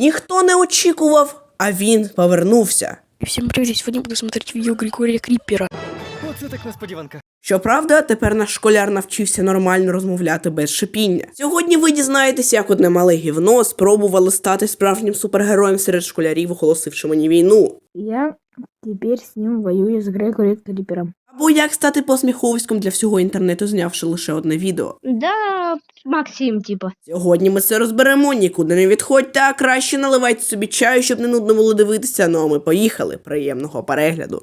Ніхто не очікував, а він повернувся. І всім привіт, сьогодні буду смотреть відео Григорія Кріпера. Оце так несподіванка. Щоправда, тепер наш школяр навчився нормально розмовляти без шипіння. Сьогодні ви дізнаєтесь, як одне мале гівно спробувало стати справжнім супергероєм серед школярів, оголосивши мені війну. Я теперь з ним воюю з Грегорі Каліпером. Або як стати посміховиськом для всього інтернету, знявши лише одне відео. Да, Максим, типа. Сьогодні ми це розберемо, нікуди не відходьте, а краще наливайте собі чаю, щоб не нудно було дивитися. Ну а ми поїхали. Приємного перегляду.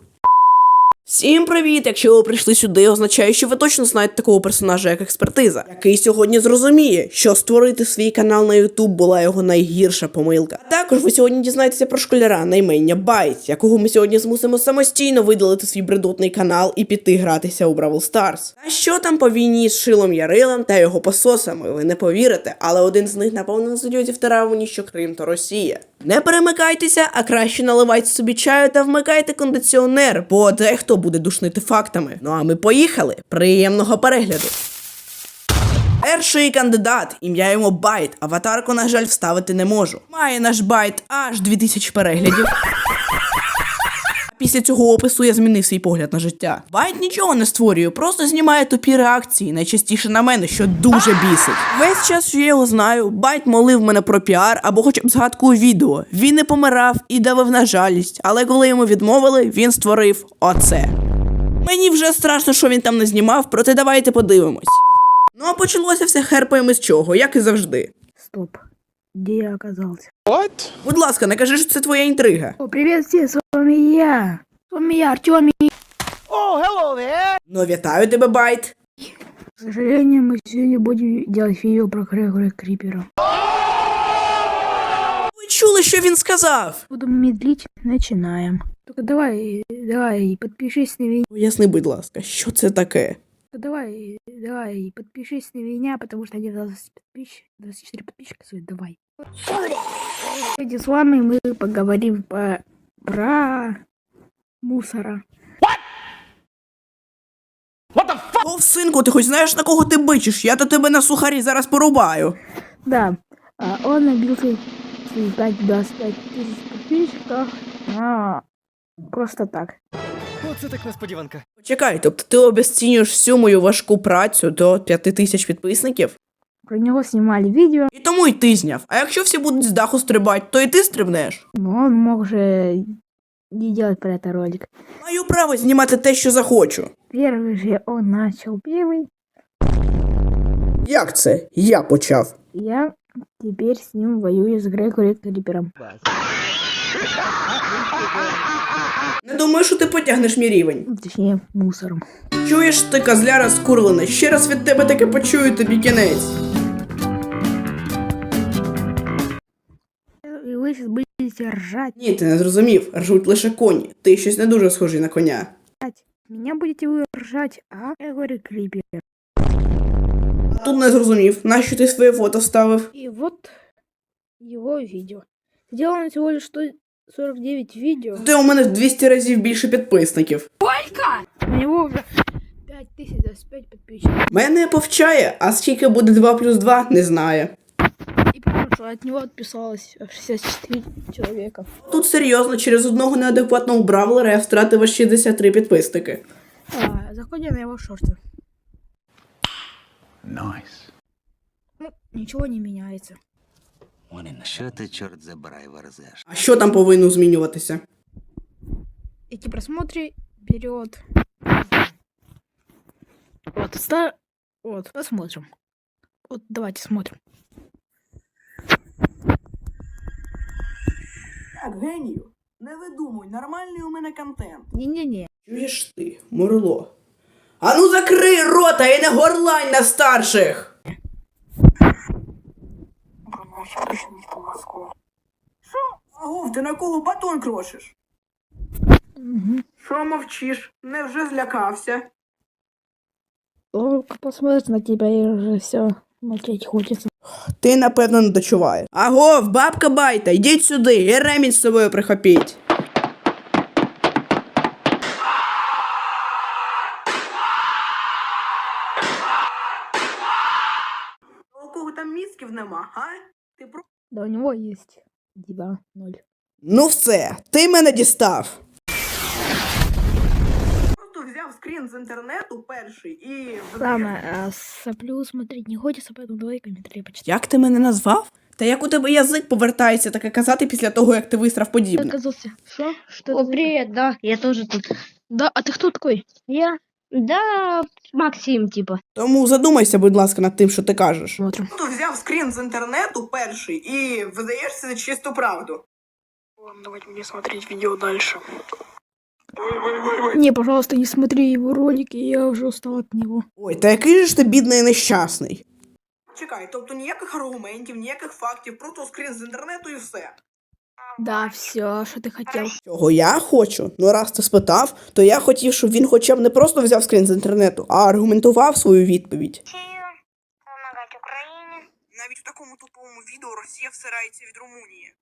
Всім привіт! Якщо ви прийшли сюди, означає, що ви точно знаєте такого персонажа, як експертиза, який сьогодні зрозуміє, що створити свій канал на YouTube була його найгірша помилка. А також ви сьогодні дізнаєтеся про школяра на імення Байт, якого ми сьогодні змусимо самостійно видалити свій бредотний канал і піти гратися у Бравл Старс. А що там по війні з Шилом Ярилом та його пососами? Ви не повірите, але один з них напевно на серйозі втирав що Крим то Росія. Не перемикайтеся, а краще наливайте собі чаю та вмикайте кондиціонер, бо дехто буде душнити фактами. Ну а ми поїхали. Приємного перегляду. Перший кандидат, ім'я йому Байт. Аватарку, на жаль, вставити не можу. Має наш байт аж 2000 переглядів. Після цього опису я змінив свій погляд на життя. Байт нічого не створює, просто знімає тупі реакції, найчастіше на мене, що дуже бісить. Весь час, що я його знаю, Байт молив мене про піар або хоча б згадку у відео. Він не помирав і давив на жалість, але коли йому відмовили, він створив оце. Мені вже страшно, що він там не знімав, проте давайте подивимось. Ну а почалося все херпаємо з чого, як і завжди. Стоп. Где я оказался? Будь ласка, не кажи, що це твоя інтрига. О, привет все, с вами я. С вами я, Артемий. Ну, вітаю тебе, Байт. К сожалению, мы сегодня будем делать видео про Грегори Крипера. Ви чули, що він сказав? Буду медлить, начинаем. Только давай, давай, подпишись на меня. Поясни, будь ласка, що це таке? Давай, давай, подпишись на меня, потому что один 20 подписчик, 24 подписчика свои, давай. Сегодня с вами мы поговорим по, про мусора. О, синку, ти хоч знаєш на кого ти бичиш? Я то тебе на сухарі зараз порубаю. Да, а, он набил свои 5-25 тысяч подписчиков а, просто так. Оце так несподіванка. Чекай, тобто ти обесцінюєш всю мою важку працю до п'яти тисяч підписників? Про него снимали видео, І тому й ти зняв. А якщо всі будуть з даху стрибати, то і ти стрибнеш. но он мог же не делать про это ролик. Маю право знімати те, що захочу. Первый же он начал первый, Як це? Я почав. я теперь с ним воюю с Грегори Крипером. Не думаю, що ти потягнеш мій рівень. Ну, Точнее, мусором. Чуєш ти, козляра скурвлена, ще раз від тебе таке почую тобі кінець. Будете ржать. Ні, ти не зрозумів, ржуть лише коні. Ти щось не дуже схожий на коня. Меня будете вы ржать, а Грегори Крипер. А тут не зрозумів, нащо ти своє фото вставив? И вот его видео. Сделано всего лишь 149 видео. Ти у мене в 200 разів більше підписників. У него уже 5025 подписчиков. Мене повчає, а скільки буде 2 плюс 2, не знає И потому что от него отписалось 64 человека. Тут серйозно, через одного неадекватного бравлера я втратив аж 63 підписники. А, заходим на его шорты. Nice. Ну, ничего не меняется. Що ти, чорт забирай, верзеш? А що там повинно змінюватися? Эти просмотры берет. Вот, ста... Вот, посмотрим. Вот, давайте смотрим. Так, генію, не видумуй, нормальний у мене контент. Не-не-не. Чуєш ти, Мурло? Ану закрий рота і не горлань на старших! Що? Агов, ти на кого батон крошиш? Що мовчиш? Невже злякався? Только посмотреть на тебя и уже все смотреть хочется. Ти, напевно, не дочуваєш. Агов, бабка байта, йдіть сюди, і ремінь з собою прихопіть. У кого там мізків нема, а? Ти про Да у него есть. Два, ноль. Ну все, ти мене дістав. Взяв скрін з інтернету перший і. Ладно, а соплю смотреть не хочется, поэтому давай комментарий почитай. Як ти мене назвав? Та як у тебе язик повертається таке казати після того, як ти висрав подібне? Оказался. Что? Что О, привет, да, я тоже тут. Да, а ты кто такой? Я, да, Максим, типа. Тому задумайся, будь ласка, над тим, що ти кажеш. Смотрим. Просто взяв скрін з інтернету перший і видаєшся за чисту правду. Давайте мне смотреть видео дальше. Не, пожалуйста, не смотри его ролики, я уже устал от него. Ой, та який же ж ти бідний і нещасний. Чекай, тобто ніяких аргументів, ніяких фактів, просто скрін з інтернету і все. Да, все, что ты хотел. Чого я хочу? Ну раз ти спитав, то я хотів, щоб він хоча б не просто взяв скрін з інтернету, а аргументував свою відповідь. Помогать Украине. Навіть в такому тупому відео Росія всирається від Румунії.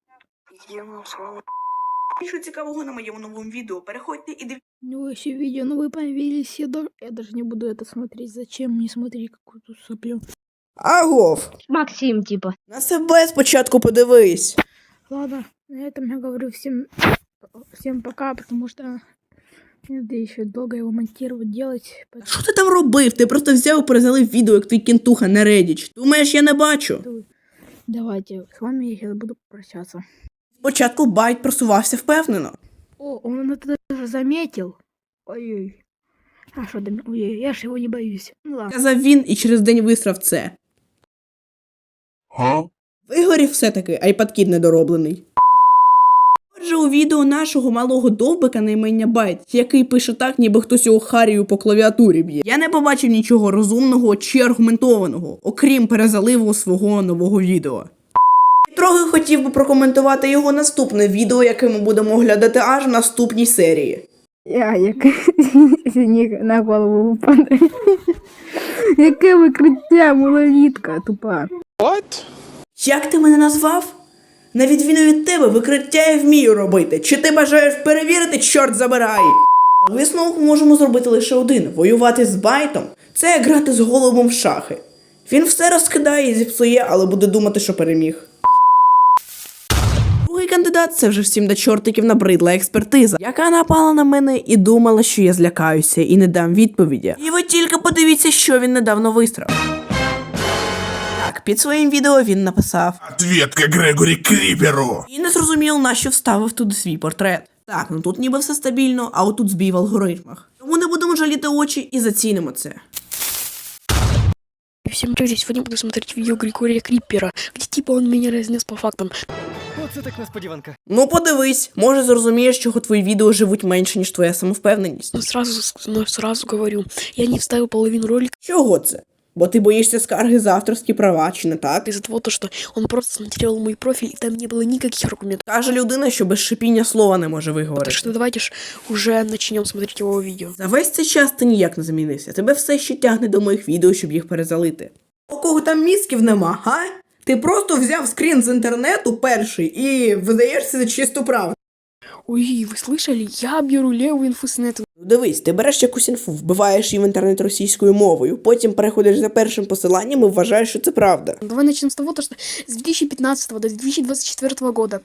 Більше цікавого на моєму новому відео. Переходьте і дивіться. У него еще видео, ну вы появились, я, даже, я даже не буду это смотреть. Зачем мне смотреть какую-то соплю? Агов, Максим, типа. на себе спочатку подивись. Ладно, на этом я говорю всем, всем пока, потому что мне надо еще долго его монтировать, делать. А Що ти там робив? Ти просто взяв і перезалив відео, як твій кінтуха на Reddit. Думаєш, я не бачу. Поэтому Давайте, с вами я сейчас буду прощаться. Спочатку байт просувався впевнено. О, он это даже заметил. Ой-ой. А что, да, ой, я ж его не боюсь. Ну ладно. Казав він і через день висрав це. Вигорів все-таки, айпадкіт недороблений. Отже, у відео нашого малого довбика на імення Байт, який пише так, ніби хтось його харію по клавіатурі б'є. Я не побачив нічого розумного чи аргументованого, окрім перезаливу свого нового відео. Трохи хотів би прокоментувати його наступне відео, яке ми будемо оглядати аж в наступній серії. Я, як сніг на голову впаде. Яке викриття, малолітка тупа. Як ти мене назвав? На відміну від тебе, викриття я вмію робити. Чи ти бажаєш перевірити, чорт забирай? Висновок можемо зробити лише один: воювати з байтом це як грати з голубом в шахи. Він все розкидає і зіпсує, але буде думати, що переміг. Кандидат це вже всім до чортиків набридла експертиза, яка напала на мене і думала, що я злякаюся і не дам відповіді. І ви тільки подивіться, що він недавно вистрав. Так, під своїм відео він написав. Ответка Грегори Криперу. І не зрозумів, на що вставив туди свій портрет. Так, ну тут ніби все стабільно, а отут збій в алгоритмах. Тому не будемо жаліти очі і зацінимо це. Всем привет, сегодня буду смотреть видео Григория Криппера, где типа он меня разнес по фактам. Оце так несподіванка. Ну подивись, може зрозумієш, чого твої відео живуть менше, ніж твоя самовпевненість. Но сразу, но сразу говорю, я не вставил половину ролика Чого це? Бо ти боїшся скарги за авторські права, чи не так? из-за того, то, что он просто смотрел мой профиль, и там не было никаких аргументов. Каже людина, що без шипіння слова не може Так виговорити. что давайте ж уже начнем смотреть его видео. За весь цей час ти ніяк не змінився. Тебе все ще тягне до моїх відео, щоб їх перезалити. У кого там мізків нема, га? Ти просто взяв скрін з інтернету перший і видаєшся за чисту правду. Ой, вы слышали? Я беру левую инфу с нета. Ну дивись, ти береш якусь інфу, вбиваєш її в інтернет російською мовою, потім переходиш за першим посиланням і вважаєш, що це правда. Давай начнем с того, то, что с 2015 до 2024 года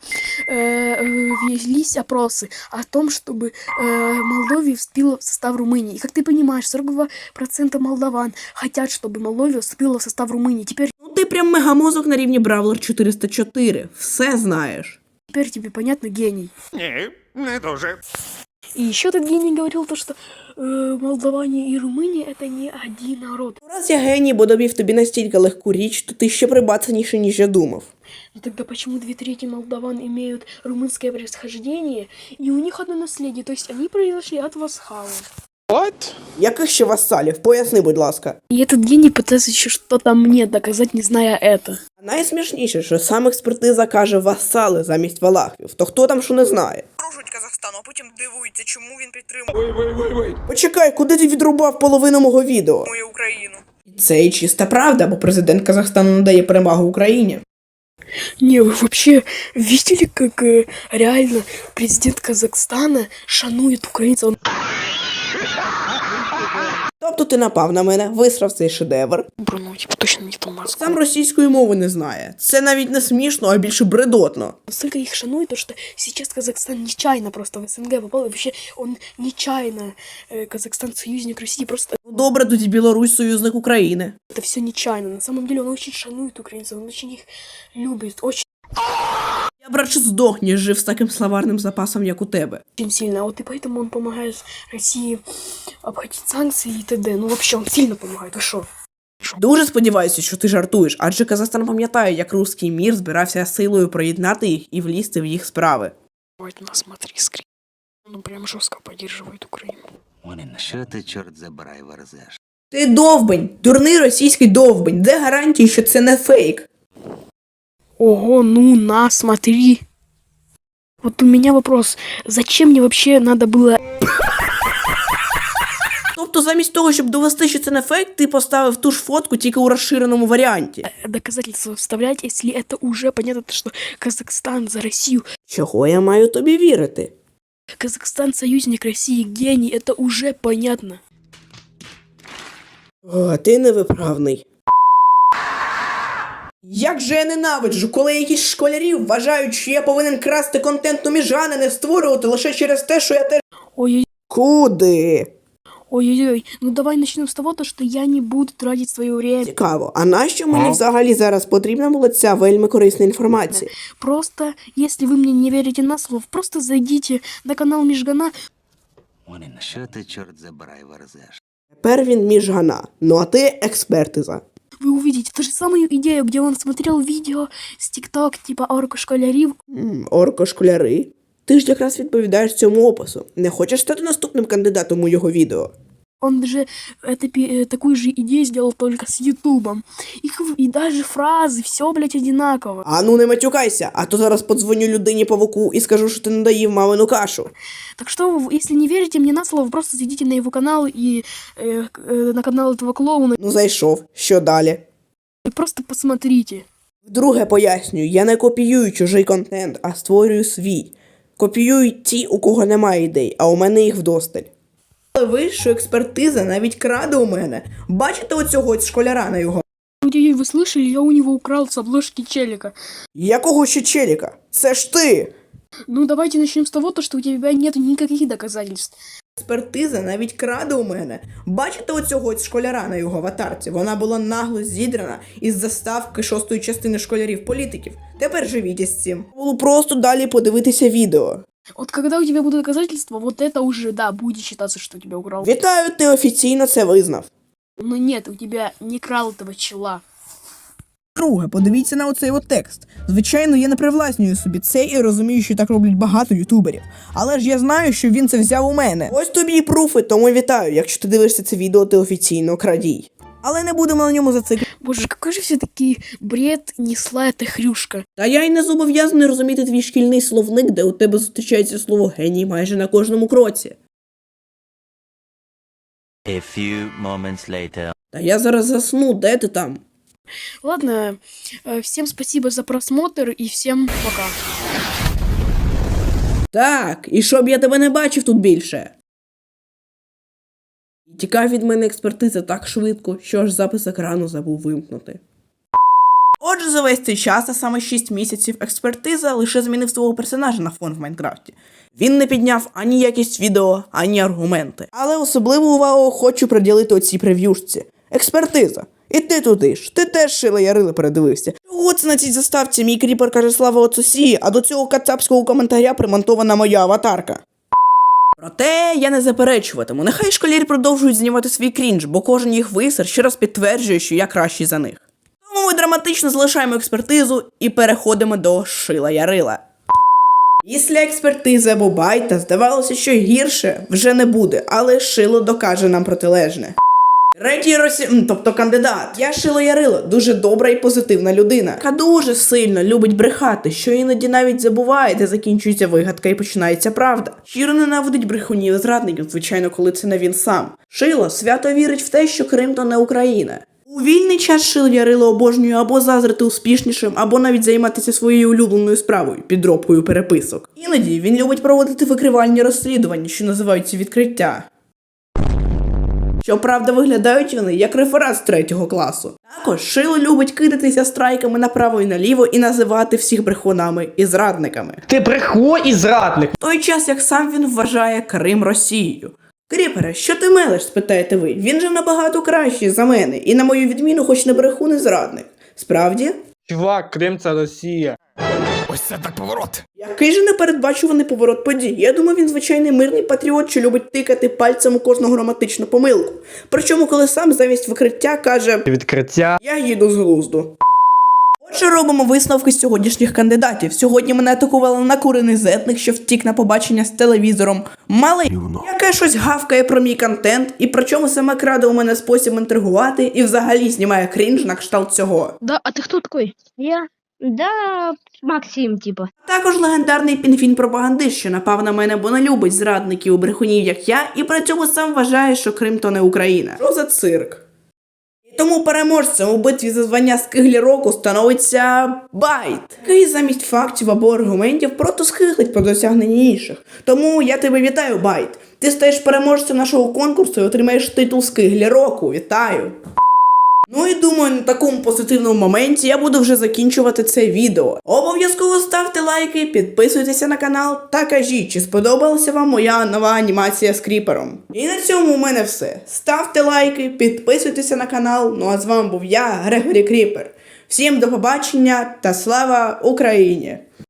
э, э, велись опросы о том, чтобы э, Молдовия вступила в состав Румынии. И как ты понимаешь, 42% молдаван хотят, чтобы Молдовия вступила в состав Румынии. Теперь, Ну ти прям мегамозок на рівні Бравлер 404. Все знаєш. теперь тебе понятно, гений. Ні, не дуже. И еще этот гений говорил то, что э, молдаване и Румыния это не один народ. Ну, Раз я геній, бо довів тобі настільки легку річ, то ти ще прибацаніше, ніж я думав. Но тогда почему две трети молдаван имеют румынское происхождение, и у них одно наследие, то есть они произошли от вассалов? Яких ще вассалів? Поясни, будь ласка. И этот гений пытается еще что-то мне доказать, не зная это. А найсмішніше, що сам експертиза каже вассали замість валахів. То хто там що не знає? Кружуть Казахстану, а потім дивуються, чому він підтримує. Почекай, куди ти відрубав половину мого відео? Мою Україну. Це і чиста правда, бо президент Казахстану надає перевагу Україні. Не, вы вообще видели, как э, реально президент Казахстана шанует украинцев? Он Тобто ти напав на мене, висрав цей шедевр. Бруно, типа точно не маску. Сам російської мови не знає. Це навіть не смішно, а більше бредотно. Настолько их шанует, то что сейчас Казахстан нечаянно просто в СНГ попал, и вообще он нечаянно, э, Казахстан союзник России, просто Ну добре, тоді Білорусь союзник України. это все нечаянно. На самом деле он очень шанует украинцев, он очень их любит, очень Я б радше здох, жив з таким словарним запасом, як у тебе. сильно. А вот и поэтому он помогает России обходить санкции и т.д. Ну вообще он сильно помогает, вы шо? Дуже сподіваюся, що ти жартуєш, адже Казахстан пам'ятає, як руський мір збирався силою проєднати їх і влізти в їх справи. Ой, на, смотри, скрин. Он прям жестко поддерживает Украину. Онін, що ти, чорт забирай, верзеш? Ти довбень, дурний російський довбень. Де гарантії, що це не фейк? Ого, ну на, смотри. Вот у меня вопрос. Зачем мне вообще надо было... Тобто, замість того, щоб довести, що це не фейк, ти поставив ту ж фотку тільки у розширеному варіанті. доказательства вставлять, если это уже понятно, что Казахстан за Россию. Чого я маю тобі вірити? Казахстан союзник России, гений, это уже понятно. О, ти невиправний. Як же я ненавиджу, коли якісь школярі вважають, що я повинен красти контент у міжани, не створювати лише через те, що я теж. Ой-ой, Куди? Ой-ой-ой, ну давай начнем с того, то, что я не буду тратить свое время. Цікаво, а нащо мені взагалі зараз потрібна була ця вельми корисна інформація? Просто, если вы мне не верите на слово, просто зайдите на канал Межгана. Онін, що ти, чорт забирай, верзеш? Тепер він міжгана. Ну а ти експертиза. Вы увидите ту же самую идею, где он смотрел видео с ТикТок, типа оркошколярів. Оркошколяри? Орко школяри. Ти ж якраз відповідаєш цьому опису. Не хочеш стати наступним кандидатом у його відео? Он же это, пи- э, такую же идею сделал только с Ютубом. И, хв- и даже фразы, все, блядь, одинаково. А ну не матюкайся, а то зараз подзвоню людині павуку і скажу, що ти не доїв мамину кашу. Так что, вы, если не верите мне на слово, вы просто зайдите на его канал и э, к- э, на канал этого клоуна Ну зайшов. Що далі? и просто посмотрите. Вдруге пояснюю, я не копіюю чужий контент, а створюю свій. Копіюють ті, у кого немає ідей, а у мене їх вдосталь. Але ви, що експертиза навіть краде у мене. Бачите оцього школяра на його? Ой, вы слышали, я у него украл с обложки челика. Якого ще челіка? Це ж ти! Ну, давайте начнем с того, то, что у тебя нет никаких доказательств. Експертиза навіть краде у мене. Бачите оцього школяра на його аватарці? Вона була нагло зідрана із заставки шостої частини школярів-політиків. Тепер живіть із цим. Було просто далі подивитися відео. Вот когда у тебя будут доказательства, вот это уже, да, будет считаться, что тебя украл. Вітаю, ти офіційно це визнав. Но нет, у тебя не крал этого чела. Друге, подивіться на оцей от текст. Звичайно, я не привласнюю собі це і розумію, що так роблять багато ютуберів. Але ж я знаю, що він це взяв у мене. Ось тобі і пруфи, тому вітаю. Якщо ти дивишся це відео, ти офіційно крадій. Але не будемо на ньому зациклювати. Боже, какой же все-таки бред несла эта хрюшка. Та я й не зобов'язаний розуміти твій шкільний словник, де у тебе зустрічається слово геній майже на кожному кроці. A few moments later. Та я зараз засну, де ти там? Ладно, э, всем спасибо за просмотр и всем пока. Так, і щоб я тебе не бачив тут більше. Тікав від мене експертиза так швидко, що аж запис екрану забув вимкнути. Отже, за весь цей час, а саме 6 місяців, експертиза лише змінив свого персонажа на фон в Майнкрафті. Він не підняв ані якість відео, ані аргументи. Але особливу увагу хочу приділити оцій прев'юшці. Експертиза. І ти туди ж, ти теж шила ярили передивився. Чого це на цій заставці мій кріпер каже слава отцусі, а до цього кацапського коментаря примонтована моя аватарка. Проте я не заперечуватиму. Нехай школярі продовжують знімати свій крінж, бо кожен їх висер ще раз підтверджує, що я кращий за них. Тому ми драматично залишаємо експертизу і переходимо до шила ярила. Після експертизи або байта здавалося, що гірше вже не буде, але шило докаже нам протилежне. Третій росі... тобто кандидат. Я Шило Ярило, дуже добра і позитивна людина, яка дуже сильно любить брехати, що іноді навіть забуває, де закінчується вигадка і починається правда. Щиро ненавидить брехунів і зрадників, звичайно, коли це не він сам. Шило свято вірить в те, що Крим то не Україна. У вільний час Шило Ярило обожнює або зазрити успішнішим, або навіть займатися своєю улюбленою справою підробкою переписок. Іноді він любить проводити викривальні розслідування, що називаються відкриття. Щоправда, виглядають вони як реферат з третього класу. Також Шило любить кидатися страйками направо і наліво і називати всіх брехунами і зрадниками. Ти брехло і зрадник. В той час як сам він вважає Крим Росією. Кріпере, що ти мелеш? спитаєте ви. Він же набагато кращий за мене, і на мою відміну, хоч не брехун і зрадник. Справді? Чувак, Крим це Росія. Ось це так поворот. Який же непередбачуваний поворот подій? Я думаю, він звичайний мирний патріот, що любить тикати пальцем у кожну граматичну помилку. Причому, коли сам замість викриття каже Відкриття. Я їду з глузду. Отже, робимо висновки з сьогоднішніх кандидатів. Сьогодні мене атакували накурений зетник, що втік на побачення з телевізором. Малий, яке щось гавкає про мій контент, і причому саме краде у мене спосіб інтригувати і взагалі знімає крінж на кшталт цього. Да, а ты кто такой? Я? Да, Максим, типа. Також легендарний пінфін-пропагандист, що напав на мене, бо не любить зрадників брехунів, як я, і при цьому сам вважає, що Крим то не Україна. Що за цирк? Тому переможцем у битві за звання Скиглі року становиться Байт, який замість фактів або аргументів просто схиглить про досягнення інших. Тому я тебе вітаю, Байт. Ти стаєш переможцем нашого конкурсу і отримаєш титул Скиглі року. Вітаю! Ну і думаю, на такому позитивному моменті я буду вже закінчувати це відео. Обов'язково ставте лайки, підписуйтеся на канал та кажіть, чи сподобалася вам моя нова анімація з кріпером. І на цьому у мене все. Ставте лайки, підписуйтеся на канал. Ну а з вами був я, Грегорі Кріпер. Всім до побачення та слава Україні!